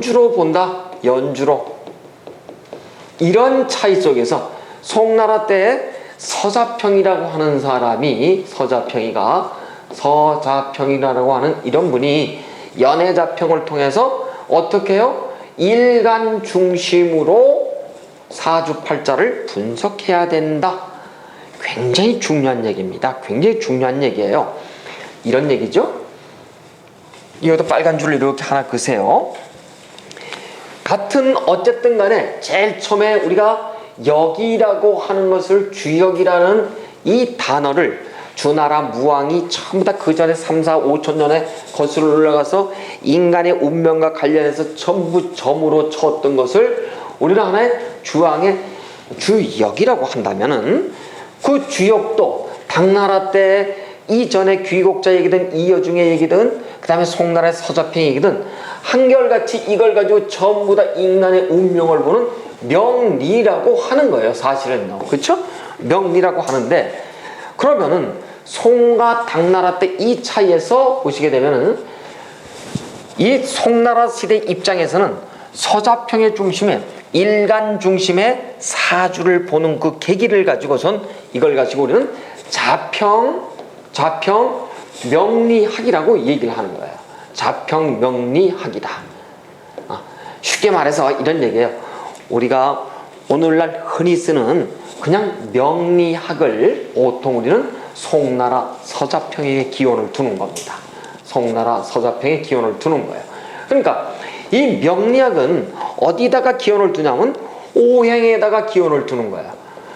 연주로 본다. 연주로. 이런 차이 속에서 송나라 때 서자평이라고 하는 사람이 서자평이가 서자평이라고 하는 이런 분이 연애자평을 통해서 어떻게 해요? 일간 중심으로 사주팔자를 분석해야 된다. 굉장히 중요한 얘기입니다. 굉장히 중요한 얘기예요. 이런 얘기죠. 이것도 빨간 줄로 이렇게 하나 그세요. 같은 어쨌든 간에 제일 처음에 우리가 역이라고 하는 것을 주역이라는 이 단어를 주나라 무왕이 전부 다 그 전에 3, 4, 5천 년에 거슬러 올라가서 인간의 운명과 관련해서 전부 점으로 쳤던 것을 우리는 하나의 주왕의 주역이라고 한다면은 그 주역도 당나라 때 이전에 귀국자 얘기든 이여중의 얘기든 그 다음에 송나라의 서자평 얘기든 한결같이 이걸 가지고 전부 다 인간의 운명을 보는 명리라고 하는 거예요 사실은요 그렇죠? 명리라고 하는데 그러면은 송과 당나라 때 이 차이에서 보시게 되면은 이 송나라 시대 입장에서는 서자평의 중심에 일간 중심의 사주를 보는 그 계기를 가지고선 이걸 가지고 우리는 자평 자평 명리학이라고 얘기를 하는 거예요. 자평 명리학이다. 아, 쉽게 말해서 이런 얘기예요. 우리가 오늘날 흔히 쓰는 그냥 명리학을 보통 우리는 송나라 서자평의 기원을 두는 겁니다. 송나라 서자평의 기원을 두는 거예요. 그러니까 이 명리학은 어디다가 기원을 두냐면 오행에다가 기원을 두는 거예요.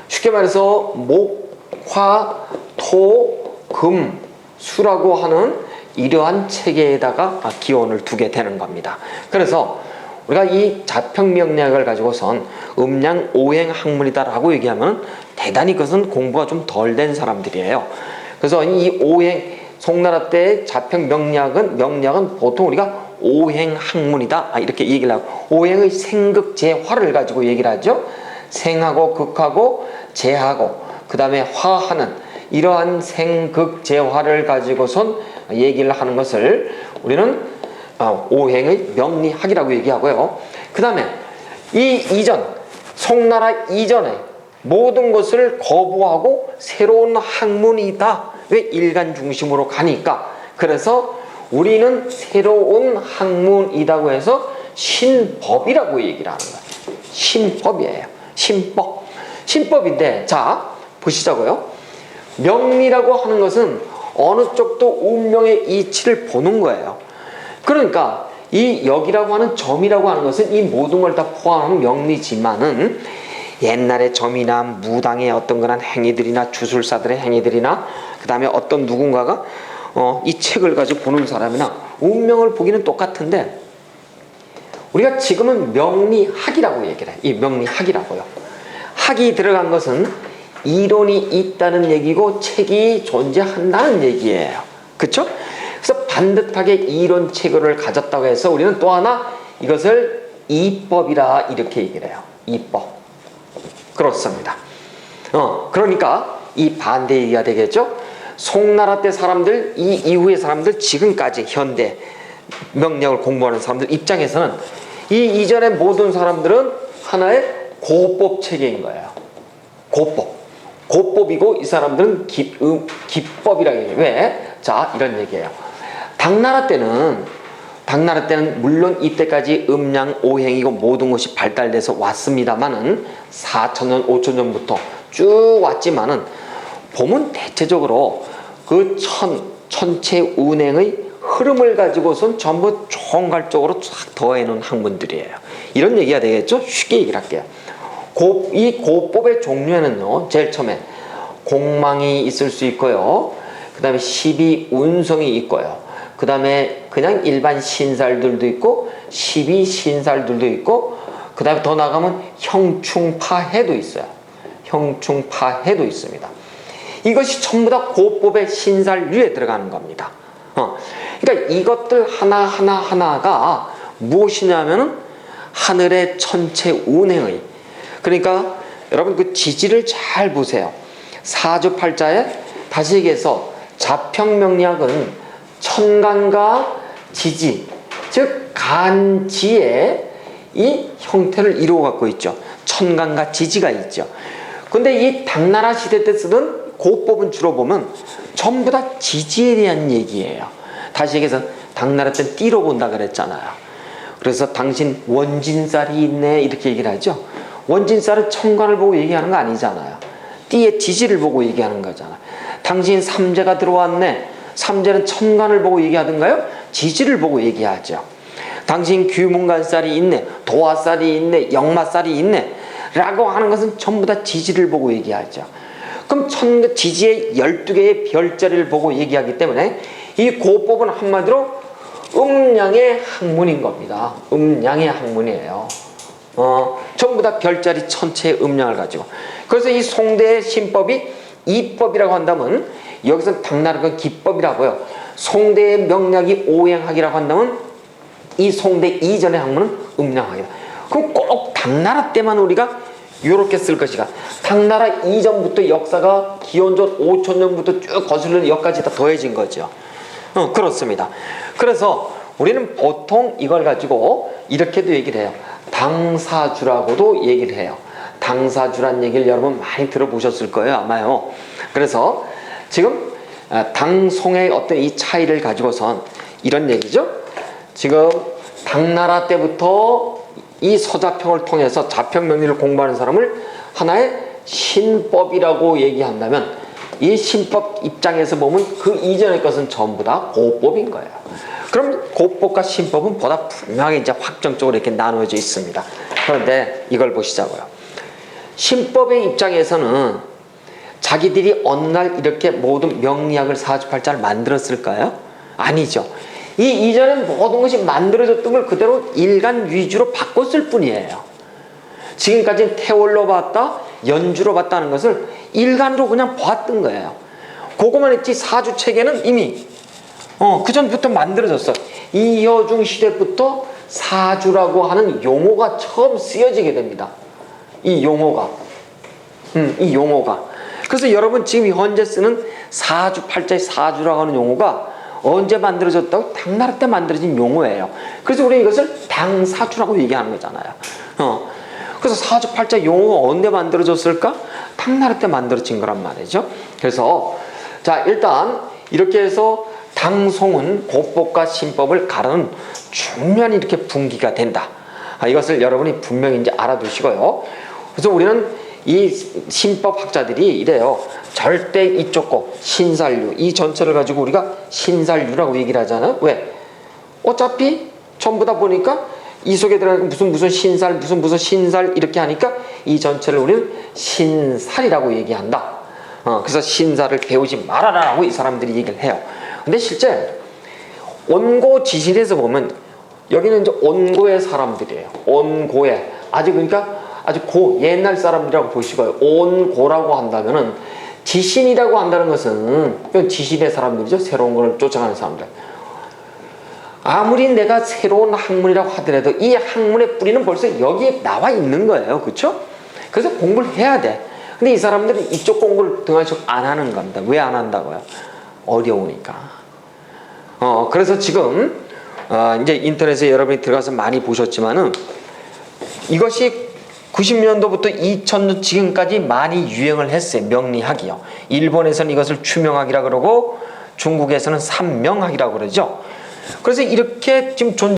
쉽게 말해서 목, 화, 토, 금, 수라고 하는 이러한 체계에다가 기원을 두게 되는 겁니다. 그래서 우리가 이 자평명리학을 가지고선 음양 오행 학문이다라고 얘기하면 대단히 그것은 공부가 좀 덜 된 사람들이에요. 그래서 이 오행 송나라 때 자평 명리학은 보통 우리가 오행 학문이다 아, 이렇게 얘기를 하고 오행의 생극 재화를 가지고 얘기를 하죠. 생하고 극하고 재하고 그 다음에 화하는 이러한 생극 재화를 가지고선 얘기를 하는 것을 우리는 어, 오행의 명리학이라고 얘기하고요. 그 다음에 이 이전 송나라 이전에 모든 것을 거부하고 새로운 학문이다. 왜 일간 중심으로 가니까. 그래서 우리는 새로운 학문이라고 해서 신법이라고 얘기를 하는 거예요. 신법이에요. 신법. 신법인데 자 보시자고요. 명리라고 하는 것은 어느 쪽도 운명의 이치를 보는 거예요. 그러니까 이 역이라고 하는 점이라고 하는 것은 이 모든 걸 다 포함한 명리지만은 옛날에 점이나 무당의 어떤 그런 행위들이나 주술사들의 행위들이나 그 다음에 어떤 누군가가 어, 이 책을 가지고 보는 사람이나 운명을 보기는 똑같은데 우리가 지금은 명리학이라고 얘기를 해요. 이 명리학이라고요. 학이 들어간 것은 이론이 있다는 얘기고 책이 존재한다는 얘기예요. 그렇죠? 그래서 반듯하게 이론 체계를 가졌다고 해서 우리는 또 하나 이것을 이법이라 이렇게 얘기를 해요. 이법. 그렇습니다. 어, 그러니까 이 반대 얘기가 되겠죠? 송나라 때 사람들, 이 이후의 사람들, 지금까지 현대 명령을 공부하는 사람들 입장에서는 이 이전의 모든 사람들은 하나의 고법 체계인 거예요. 고법. 고법이고 이 사람들은 기, 음, 기법이라고 얘기해요. 왜? 자, 이런 얘기예요. 당나라 때는 당나라 때는 물론 이때까지 음양 오행이고 모든 것이 발달돼서 왔습니다만은 4천 년 5천 년부터 쭉 왔지만은 보면 대체적으로 그 천, 천체 운행의 흐름을 가지고선 전부 총괄적으로 쫙 더해 놓은 학문들이에요. 이런 얘기가 되겠죠? 쉽게 얘기를 할게요. 고, 이 고법의 종류에는요, 제일 처음에 공망이 있을 수 있고요. 그 다음에 십이 운성이 있고요. 그 다음에 그냥 일반 신살들도 있고, 십이 신살들도 있고, 그 다음에 더 나가면 형충파해도 있어요. 형충파해도 있습니다. 이것이 전부 다 고법의 신살류에 들어가는 겁니다. 어. 그러니까 이것들 하나하나 하나가 무엇이냐면은 하늘의 천체 운행의 그러니까 여러분 그 지지를 잘 보세요. 사주팔자에 다시 얘기해서 자평명리학은 천간과 지지 즉 간지의 이 형태를 이루어 갖고 있죠. 천간과 지지가 있죠. 근데 이 당나라 시대 때 쓰던 고법은 주로 보면 전부 다 지지에 대한 얘기예요. 다시 얘기해서 당나라 때 띠로 본다 그랬잖아요. 그래서 당신 원진살이 있네 이렇게 얘기를 하죠. 원진살은 천간을 보고 얘기하는 거 아니잖아요. 띠의 지지를 보고 얘기하는 거잖아요. 당신 삼재가 들어왔네. 삼재는 천간을 보고 얘기하던가요? 지지를 보고 얘기하죠. 당신 규문간살이 있네. 도화살이 있네. 역마살이 있네. 라고 하는 것은 전부 다 지지를 보고 얘기하죠. 그럼 천, 지지의 12개의 별자리를 보고 얘기하기 때문에 이 고법은 한마디로 음양의 학문인 겁니다. 음양의 학문이에요. 어, 전부 다 별자리 천체의 음양을 가지고. 그래서 이 송대의 신법이 이법이라고 한다면 여기서 당나라가 기법이라고요. 송대의 명략이 오행학이라고 한다면 이 송대 이전의 학문은 음양학이다. 그럼 꼭 당나라 때만 우리가 이렇게 쓸 것이가 당나라 이전부터 역사가 기원전 5천 년부터 쭉 거슬러 여기까지 다 더해진 거죠. 어, 그렇습니다. 그래서 우리는 보통 이걸 가지고 이렇게도 얘기를 해요. 당사주라고도 얘기를 해요. 당사주란 얘기를 여러분 많이 들어보셨을 거예요, 아마요. 그래서 지금 아, 당송의 어떤 이 차이를 가지고선 이런 얘기죠. 지금 당나라 때부터 이 서자평을 통해서 자평 명리를 공부하는 사람을 하나의 신법이라고 얘기한다면 이 신법 입장에서 보면 그 이전의 것은 전부 다 고법인 거예요. 그럼 고법과 신법은 보다 분명히 이제 확정적으로 이렇게 나누어져 있습니다. 그런데 이걸 보시자고요. 신법의 입장에서는 자기들이 어느 날 이렇게 모든 명리학을 사주팔자를 만들었을까요? 아니죠. 이 이전에 모든 것이 만들어졌던 걸 그대로 일간 위주로 바꿨을 뿐이에요. 지금까지 태월로 봤다, 연주로 봤다는 것을 일간으로 그냥 봤던 거예요. 그거만 했지 사주 체계는 이미 어, 그 전부터 만들어졌어. 이효중 시대부터 사주라고 하는 용어가 처음 쓰여지게 됩니다. 이 용어가. 음, 이 용어가. 그래서 여러분 지금 현재 쓰는 사주, 팔자의 사주라고 하는 용어가 언제 만들어졌다고? 당나라 때 만들어진 용어예요. 그래서 우리 이것을 당사주라고 얘기하는 거잖아요. 어. 그래서 사주, 팔자 용어가 언제 만들어졌을까? 당나라 때 만들어진 거란 말이죠. 그래서 자, 일단 이렇게 해서 당송은 고법과 신법을 가르는 중요한 이렇게 분기가 된다. 아, 이것을 여러분이 분명히 이제 알아두시고요. 그래서 우리는 이 신법 학자들이 이래요. 절대 이쪽 거 신살류 이 전체를 가지고 우리가 신살류라고 얘기를 하잖아요. 왜? 어차피 전부 다 보니까 이 속에 들어가는 무슨 무슨 신살 무슨 무슨 신살 이렇게 하니까 이 전체를 우리는 신살이라고 얘기한다. 어, 그래서 신살을 배우지 말아라라고 이 사람들이 얘기를 해요. 근데 실제 온고 지신에서 보면 여기는 이제 온고의 사람들이에요. 온고의 아주 그러니까 아주 고 옛날 사람들이라고 보시고요. 온고라고 한다면은 지신이라고 한다는 것은 지신의 사람들이죠. 새로운 걸 쫓아가는 사람들. 아무리 내가 새로운 학문이라고 하더라도 이 학문의 뿌리는 벌써 여기에 나와 있는 거예요. 그렇죠? 그래서 공부를 해야 돼. 근데 이 사람들은 이쪽 공부를 등한식 안 하는 겁니다. 왜 안 한다고요? 어려우니까. 어, 그래서 지금 어, 이제 인터넷에 여러분이 들어가서 많이 보셨지만은 이것이 90년도부터 2000년 지금까지 많이 유행을 했어요. 명리학이요. 일본에서는 이것을 추명학이라 그러고 중국에서는 삼명학이라고 그러죠. 그래서 이렇게 지금 존